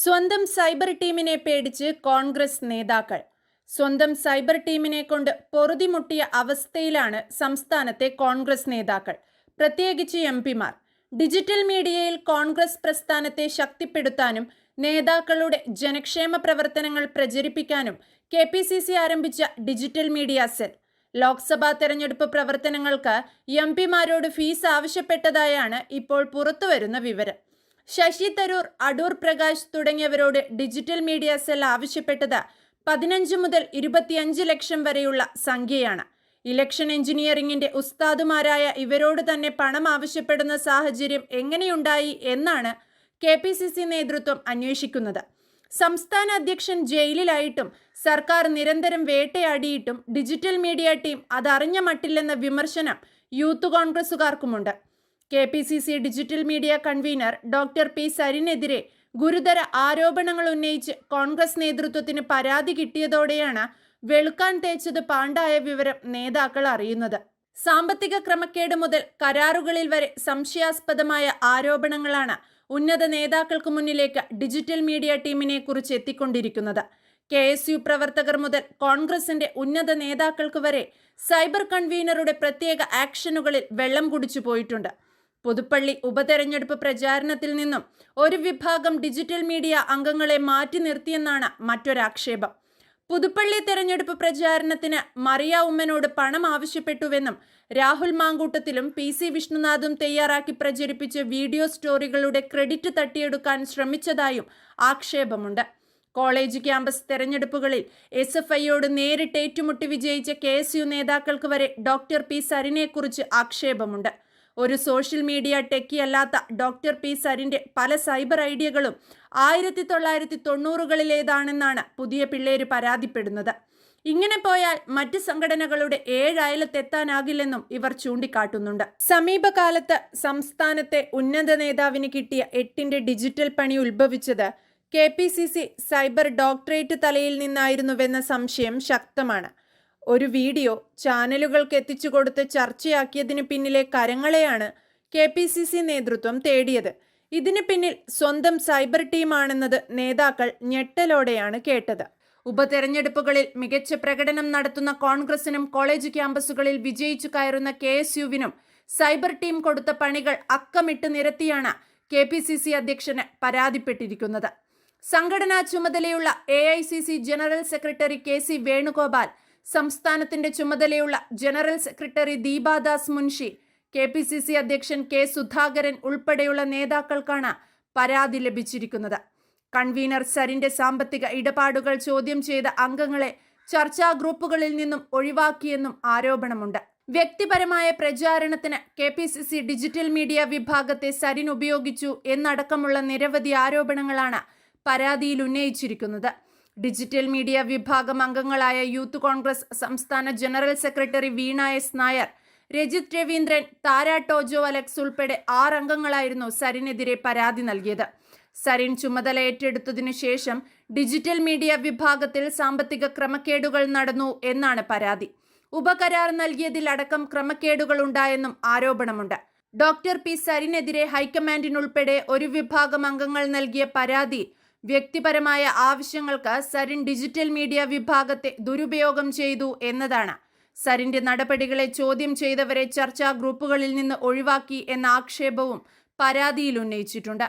സ്വന്തം സൈബർ ടീമിനെ പേടിച്ച് കോൺഗ്രസ് നേതാക്കൾ. സ്വന്തം സൈബർ ടീമിനെ കൊണ്ട് പൊറുതിമുട്ടിയ അവസ്ഥയിലാണ് സംസ്ഥാനത്തെ കോൺഗ്രസ് നേതാക്കൾ. പ്രത്യേകിച്ച് എം പിമാർ. ഡിജിറ്റൽ മീഡിയയിൽ കോൺഗ്രസ് പ്രസ്ഥാനത്തെ ശക്തിപ്പെടുത്താനും നേതാക്കളുടെ ജനക്ഷേമ പ്രവർത്തനങ്ങൾ പ്രചരിപ്പിക്കാനും കെ പി സി സി ആരംഭിച്ച ഡിജിറ്റൽ മീഡിയ സെൽ. ലോക്സഭാ തെരഞ്ഞെടുപ്പ് പ്രവർത്തനങ്ങൾക്ക് എം പിമാരോട് ഫീസ് ആവശ്യപ്പെട്ടതായാണ് ഇപ്പോൾ പുറത്തുവരുന്ന വിവരം. ശശി തരൂർ അടൂർ പ്രകാശ് തുടങ്ങിയവരോട് ഡിജിറ്റൽ മീഡിയ സെൽ ആവശ്യപ്പെട്ടത് പതിനഞ്ച് മുതൽ ഇരുപത്തിയഞ്ച് ലക്ഷം വരെയുള്ള സംഖ്യയാണ്. ഇലക്ഷൻ എഞ്ചിനീയറിംഗിന്റെ ഉസ്താദുമാരായ ഇവരോട് തന്നെ പണം ആവശ്യപ്പെടുന്ന സാഹചര്യം എങ്ങനെയുണ്ടായി എന്നാണ് കെ പി സി സി നേതൃത്വം അന്വേഷിക്കുന്നത്. സംസ്ഥാന അധ്യക്ഷൻ ജയിലിലായിട്ടും സർക്കാർ നിരന്തരം വേട്ടയാടിയിട്ടും ഡിജിറ്റൽ മീഡിയ ടീം അതറിഞ്ഞ മട്ടില്ലെന്ന വിമർശനം youth കോൺഗ്രസുകാർക്കുമുണ്ട് K P C C digital media convener doctor P സരിനെതിരെ ഗുരുതര ആരോപണങ്ങൾ ഉന്നയിച്ച് കോൺഗ്രസ് നേതൃത്വത്തിന് പരാതി കിട്ടിയതോടെയാണ് വെളുക്കാൻ തേച്ചത് പാണ്ടായ വിവരം നേതാക്കൾ അറിയുന്നത്. സാമ്പത്തിക ക്രമക്കേട് മുതൽ കരാറുകളിൽ വരെ സംശയാസ്പദമായ ആരോപണങ്ങളാണ് ഉന്നത നേതാക്കൾക്ക് മുന്നിലേക്ക് ഡിജിറ്റൽ മീഡിയ ടീമിനെ കുറിച്ച് എത്തിക്കൊണ്ടിരിക്കുന്നത്. കെ എസ് യു പ്രവർത്തകർ മുതൽ കോൺഗ്രസിന്റെ ഉന്നത നേതാക്കൾക്ക് വരെ സൈബർ കൺവീനറുടെ പ്രത്യേക ആക്ഷനുകളിൽ വെള്ളം കുടിച്ചു പോയിട്ടുണ്ട്. പുതുപ്പള്ളി ഉപതെരഞ്ഞെടുപ്പ് പ്രചാരണത്തിൽ നിന്നും ഒരു വിഭാഗം ഡിജിറ്റൽ മീഡിയ അംഗങ്ങളെ മാറ്റി നിർത്തിയെന്നാണ് മറ്റൊരാക്ഷേപം. പുതുപ്പള്ളി തെരഞ്ഞെടുപ്പ് പ്രചാരണത്തിന് മറിയ ഉമ്മനോട് പണം ആവശ്യപ്പെട്ടുവെന്നും രാഹുൽ മാങ്കൂട്ടത്തിലും പി സി വിഷ്ണുനാഥും തയ്യാറാക്കി പ്രചരിപ്പിച്ച വീഡിയോ സ്റ്റോറികളുടെ ക്രെഡിറ്റ് തട്ടിയെടുക്കാൻ ശ്രമിച്ചതായും ആക്ഷേപമുണ്ട്. കോളേജ് ക്യാമ്പസ് തെരഞ്ഞെടുപ്പുകളിൽ എസ് എഫ് ഐയോട് നേരിട്ട് ഏറ്റുമുട്ടി വിജയിച്ച കെ എസ് യു നേതാക്കൾക്ക് വരെ ഡോക്ടർ പി സരിനെക്കുറിച്ച് ആക്ഷേപമുണ്ട്. ഒരു സോഷ്യൽ മീഡിയ ടെക്കി അല്ലാത്ത ഡോക്ടർ പി സരിന്റെ പല സൈബർ ഐഡിയകളും ആയിരത്തി തൊള്ളായിരത്തി തൊണ്ണൂറുകളിലേതാണെന്നാണ് പുതിയ പിള്ളേര് പരാതിപ്പെടുന്നത്. ഇങ്ങനെ പോയാൽ മറ്റ് സംഘടനകളുടെ ഏഴയലത്തെത്താനാകില്ലെന്നും ഇവർ ചൂണ്ടിക്കാട്ടുന്നുണ്ട്. സമീപകാലത്ത് സംസ്ഥാനത്തെ ഉന്നത നേതാവിന് കിട്ടിയ എട്ടിന്റെ ഡിജിറ്റൽ പണി ഉത്ഭവിച്ചത് കെ സൈബർ ഡോക്ടറേറ്റ് തലയിൽ നിന്നായിരുന്നുവെന്ന സംശയം ശക്തമാണ്. ഒരു വീഡിയോ ചാനലുകൾക്ക് എത്തിച്ചു കൊടുത്ത് ചർച്ചയാക്കിയതിന് പിന്നിലെ കരങ്ങളെയാണ് കെ പി സി സി നേതൃത്വം തേടിയത്. ഇതിന് പിന്നിൽ സ്വന്തം സൈബർ ടീമാണെന്നത് നേതാക്കൾ ഞെട്ടലോടെയാണ് കേട്ടത്. ഉപതെരഞ്ഞെടുപ്പുകളിൽ മികച്ച പ്രകടനം നടത്തുന്ന കോൺഗ്രസിനും കോളേജ് ക്യാമ്പസുകളിൽ വിജയിച്ചു കയറുന്ന കെ എസ് യുവിനും സൈബർ ടീം കൊടുത്ത പണികൾ അക്കമിട്ട് നിരത്തിയാണ് കെ പി സി സി അധ്യക്ഷന് പരാതിപ്പെട്ടിരിക്കുന്നത്. സംഘടനാ ചുമതലയുള്ള A I C C general secretary K C Venugopal സംസ്ഥാനത്തിന്റെ ചുമതലയുള്ള general secretary Deepa Das Munshi K P C C അധ്യക്ഷൻ കെ സുധാകരൻ ഉൾപ്പെടെയുള്ള നേതാക്കൾക്കാണ് പരാതി ലഭിച്ചിരിക്കുന്നത്. കൺവീനർ സരിന്റെ സാമ്പത്തിക ഇടപാടുകൾ ചോദ്യം ചെയ്ത അംഗങ്ങളെ ചർച്ചാ ഗ്രൂപ്പുകളിൽ നിന്നും ഒഴിവാക്കിയെന്നും ആരോപണമുണ്ട്. വ്യക്തിപരമായ പ്രചാരണത്തിന് K P C C digital media വിഭാഗത്തെ സരിൻ ഉപയോഗിച്ചു എന്നടക്കമുള്ള നിരവധി ആരോപണങ്ങളാണ് പരാതിയിൽ ഉന്നയിച്ചിരിക്കുന്നത്. ഡിജിറ്റൽ മീഡിയ വിഭാഗം അംഗങ്ങളായ യൂത്ത് കോൺഗ്രസ് സംസ്ഥാന general secretary Veena S Nair Rajith Raveendran Thara Tojo Alex ഉൾപ്പെടെ ആറ് അംഗങ്ങളായിരുന്നു സരിനെതിരെ പരാതി നൽകിയത്. സരിൻ ചുമതല ഏറ്റെടുത്തതിനു ശേഷം ഡിജിറ്റൽ മീഡിയ വിഭാഗത്തിൽ സാമ്പത്തിക ക്രമക്കേടുകൾ നടന്നു എന്നാണ് പരാതി. ഉപകരാർ നൽകിയതിലടക്കം ക്രമക്കേടുകൾ ഉണ്ടായെന്നും ആരോപണമുണ്ട്. ഡോക്ടർ പി സരിനെതിരെ ഹൈക്കമാൻഡിനുൾപ്പെടെ ഒരു വിഭാഗം അംഗങ്ങൾ നൽകിയ പരാതി വ്യക്തിപരമായ ആവശ്യങ്ങൾക്ക് സരിൻ ഡിജിറ്റൽ മീഡിയ വിഭാഗത്തെ ദുരുപയോഗം ചെയ്തു എന്നതാണ്. സരിന്റെ നടപടികളെ ചോദ്യം ചെയ്തവരെ ചർച്ചാ ഗ്രൂപ്പുകളിൽ നിന്ന് ഒഴിവാക്കി എന്ന ആക്ഷേപവും പരാതിയിൽ ഉന്നയിച്ചിട്ടുണ്ട്.